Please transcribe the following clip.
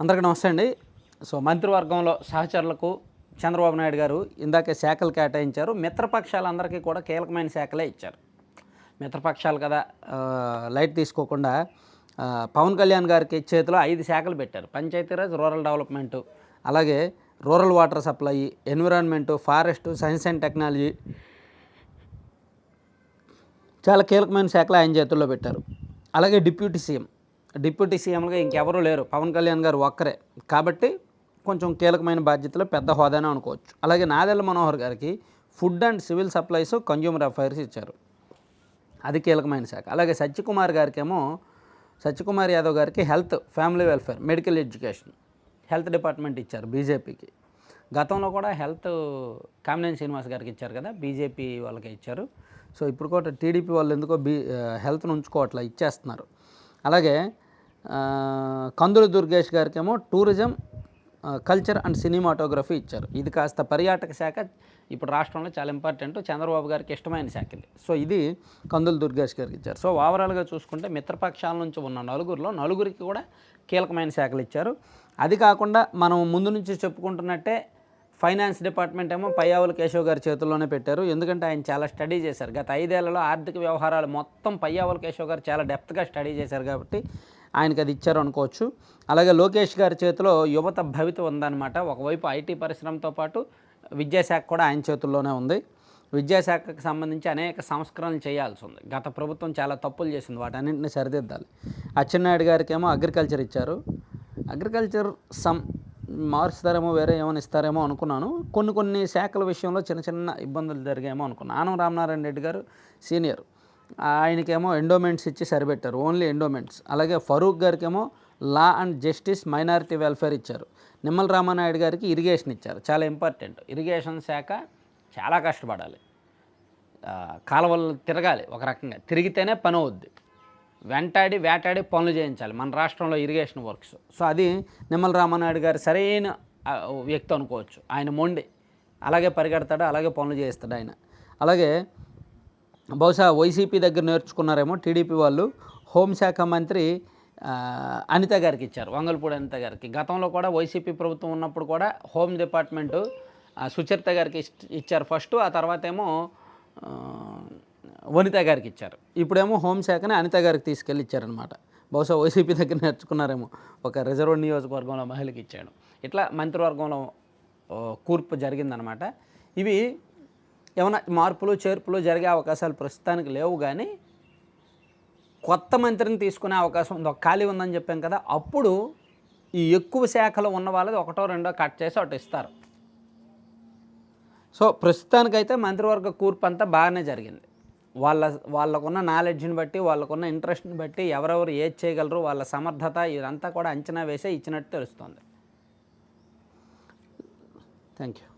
అందరికీ నమస్తే అండి. సో మంత్రివర్గంలో సహచరులకు చంద్రబాబు నాయుడు గారు ఇందాకే శాఖలు కేటాయించారు. మిత్రపక్షాలందరికీ కూడా కీలకమైన శాఖలే ఇచ్చారు. మిత్రపక్షాలు కదా లైట్ తీసుకోకుండా పవన్ కళ్యాణ్ గారికి చేతిలో ఐదు శాఖలు పెట్టారు. పంచాయతీరాజ్ రూరల్ డెవలప్మెంటు అలాగే rural water supply environment forest science and technology చాలా కీలకమైన శాఖలు ఆయన చేతుల్లో పెట్టారు. అలాగే డిప్యూటీ సీఎం. డిప్యూటీ సీఎంగా ఇంకెవరూ లేరు. పవన్ కళ్యాణ్ గారు ఒక్కరే. కాబట్టి కొంచెం కీలకమైన బాధ్యతలు పెద్ద హోదానే అనుకోవచ్చు. అలాగే నాదెల్ల మనోహర్ గారికి food and civil supplies consumer affairs ఇచ్చారు. అది కీలకమైన శాఖ. అలాగే సత్యకుమార్ గారికేమో సత్యకుమార్ యాదవ్ గారికి health family welfare medical education health department ఇచ్చారు బీజేపీకి. గతంలో కూడా హెల్త్ కామినేని శ్రీనివాస్ గారికి ఇచ్చారు కదా బీజేపీ వాళ్ళకి ఇచ్చారు. సో ఇప్పుడు కూడా టీడీపీ వాళ్ళు ఎందుకో బీ హెల్త్ను ఉంచుకోవట్లా ఇచ్చేస్తున్నారు. అలాగే కందుల దుర్గేష్ గారికేమో టూరిజం కల్చర్ అండ్ సినిమాటోగ్రఫీ ఇచ్చారు. ఇది కాస్త పర్యాటక శాఖ ఇప్పుడు రాష్ట్రంలో చాలా ఇంపార్టెంట్. చంద్రబాబు గారికి ఇష్టమైన శాఖ ఇది. సో ఇది కందుల దుర్గేష్ గారికి ఇచ్చారు. సో ఓవరాల్గా చూసుకుంటే మిత్రపక్షాల నుంచి ఉన్న నలుగురిలో నలుగురికి కూడా కీలకమైన శాఖలు ఇచ్చారు. అది కాకుండా మనం ముందు నుంచి చెప్పుకుంటున్నట్టే ఫైనాన్స్ డిపార్ట్మెంట్ ఏమో పయ్యావుల కేశవ్ గారి చేతుల్లోనే పెట్టారు. ఎందుకంటే ఆయన చాలా స్టడీ చేశారు. గత ఐదేళ్ళలో ఆర్థిక వ్యవహారాలు మొత్తం పయ్యావుల కేశవ్ గారు చాలా డెప్త్గా స్టడీ చేశారు కాబట్టి ఆయనకి అది ఇచ్చారు అనుకోవచ్చు. అలాగే లోకేష్ గారి చేతిలో యువత భవిత ఉందన్నమాట. ఒకవైపు ఐటీ పరిశ్రమతో పాటు విద్యాశాఖ కూడా ఆయన చేతుల్లోనే ఉంది. విద్యాశాఖకు సంబంధించి అనేక సంస్కరణలు చేయాల్సి ఉంది. గత ప్రభుత్వం చాలా తప్పులు చేసింది. వాటన్నింటిని సరిదిద్దాలి. అచ్చెన్నాయుడు గారికి ఏమో అగ్రికల్చర్ ఇచ్చారు. అగ్రికల్చర్ సం మారుస్తారేమో వేరే ఏమైనా ఇస్తారేమో అనుకున్నాను. కొన్ని కొన్ని శాఖల విషయంలో చిన్న చిన్న ఇబ్బందులు జరిగాయేమో అనుకున్నాను. ఆనం రామనారాయణ రెడ్డి గారు సీనియర్. ఆయనకేమో ఎండోమెంట్స్ ఇచ్చి సరిపెట్టారు. ఓన్లీ ఎండోమెంట్స్ అలాగే Farooq గారికేమో law and justice minority welfare ఇచ్చారు. నిమ్మల రామానాయుడు గారికి ఇరిగేషన్ ఇచ్చారు. చాలా ఇంపార్టెంట్. ఇరిగేషన్ శాఖ చాలా కష్టపడాలి. కాలువలు తిరగాలి ఒక రకంగా. తిరిగితేనే పని అవుద్ది. వెంటాడి వేటాడి పనులు చేయించాలి. మన రాష్ట్రంలో ఇరిగేషన్ వర్క్స్. సో అది నిమ్మల రామానాయుడు గారు సరైన వ్యక్తి అనుకోవచ్చు. ఆయన మొండి. అలాగే పరిగెడతాడు అలాగే పనులు చేయిస్తాడు ఆయన. అలాగే బహుశా వైసీపీ దగ్గర నేర్చుకున్నారేమో టీడీపీ వాళ్ళు. హోంశాఖ మంత్రి అనిత గారికి ఇచ్చారు వంగల్పూడి అనిత గారికి. గతంలో కూడా వైసీపీ ప్రభుత్వం ఉన్నప్పుడు కూడా హోమ్ డిపార్ట్మెంటు ఆ, సుచరిత గారికి ఇచ్చారు ఫస్ట్. ఆ తర్వాత ఏమో వనిత గారికి ఇచ్చారు. ఇప్పుడేమో హోంశాఖని అనిత గారికి తీసుకెళ్ళి ఇచ్చారనమాట బహుశా వైసీపీ దగ్గర నేర్చుకున్నారేమో ఒక రిజర్వ్ నియోజకవర్గంలో మహిళకి ఇచ్చాడు. ఇట్లా మంత్రివర్గంలో కూర్పు జరిగిందనమాట ఇవి ఏమైనా మార్పులు చేర్పులు జరిగే అవకాశాలు ప్రస్తుతానికి లేవు కానీ కొత్త మంత్రిని తీసుకునే అవకాశం ఉంది. ఒక ఖాళీ ఉందని చెప్పాం కదా అప్పుడు ఈ ఎక్కువ శాఖలు ఉన్న వాళ్ళది ఒకటో రెండో కట్ చేసి అటు ఇస్తారు. సో ప్రస్తుతానికైతే మంత్రివర్గ కూర్పు అంతా బాగానే జరిగింది. వాళ్ళ వాళ్ళకున్న నాలెడ్జ్ని బట్టి వాళ్ళకున్న ఇంట్రెస్ట్ని బట్టి ఎవరెవరు ఏది చేయగలరు వాళ్ళ సమర్థత ఇదంతా కూడా అంచనా వేసే ఇచ్చినట్టు తెలుస్తుంది. Thank you